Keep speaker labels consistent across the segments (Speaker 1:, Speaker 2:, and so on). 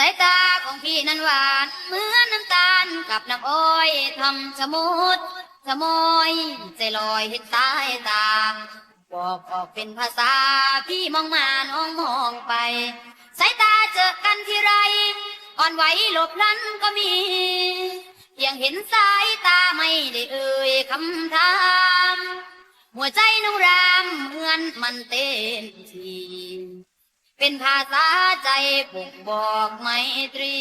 Speaker 1: สายตาของพี่นั้นหวานเหมือนน้ำตาลกับน้ำอ้อยทำสมุดสมอยใจลอยเห็นสายตา บอกออกเป็นภาษา พี่มองมาน้องมองไป สายตาเจอกันที่ไร อ่อนไหวหลบลันก็มี เพียงเห็นสายตาไม่ได้เอ่ยคำถาม หัวใจน้องรามเหมือนมันเต้นที เป็นภาษาใจบ่งบอกไมตรี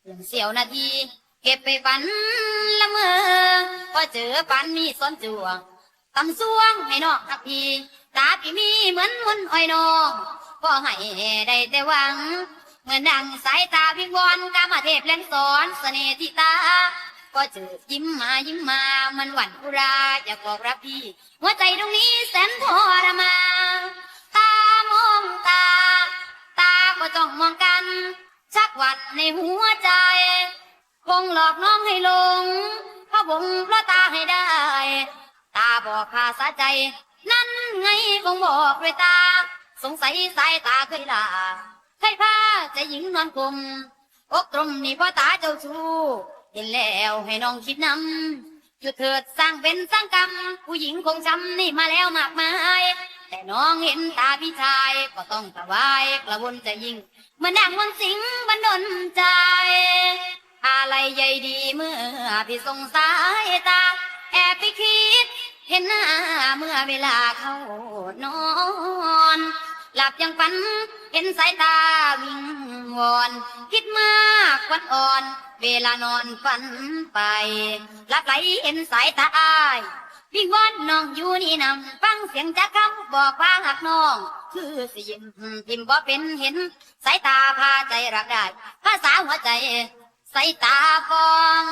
Speaker 1: เพียงเสี้ยวนาที เก็บไปฝันละเมอพอเจอปันมีซ้อนจวงตำสวงให้นอกทักทีตาพี่มีเหมือนมุนอ้อยนองก็ให้ได้แต่หวังเหมือนดังสายตาพิงวอนกามาเทพเล่นสอนเสน่ห์ที่ตา ก็เจอยิ้มมายิ้มมา มันหวั่นอุราอยากบอกรักพี่หัวใจตรงนี้แสนทรมาน มองกัน ชักหวัดในหัวใจ คงหลอกน้องให้หลงเพราะผมเพราะตาให้ได้ ตาบอกภาษาใจ นั่นไงคงบอกด้วยตา สงสัยสายตาเคยลาเคยพาใจหญิงนอนกลมอกตรมนี่พ่อตาเจ้าชู้เห็นแล้วให้น้องคิดนำหยุดเถิดสร้างเป็นสร้างกรรม ผู้หญิงคงช้ำนี่มาแล้วมากมาย แต่น้องเห็นตาพี่ชายก็ต้องถวายกระวนจะยิ่งเมื่อนดังมันสิงบันดลใจอะไรใหญ่ดีเมื่อพี่สงสายตา แอบไปคิด เห็นหน้าเมื่อเวลาเข้านอน หลับยังฝันเห็นสายตาวิงวอน คิดมากวันอ่อน เวลานอนฝันไปหลับไหลเห็นสายตาอาย วิงวอนน้องอยู่นี่นำฟังเสียงจากคำบอกว่าหักน้อง คือสิยิ้มพิมบ่เป็นเห็น สายตาพาใจรักได้ ภาษาหัวใจ สายตาฟอง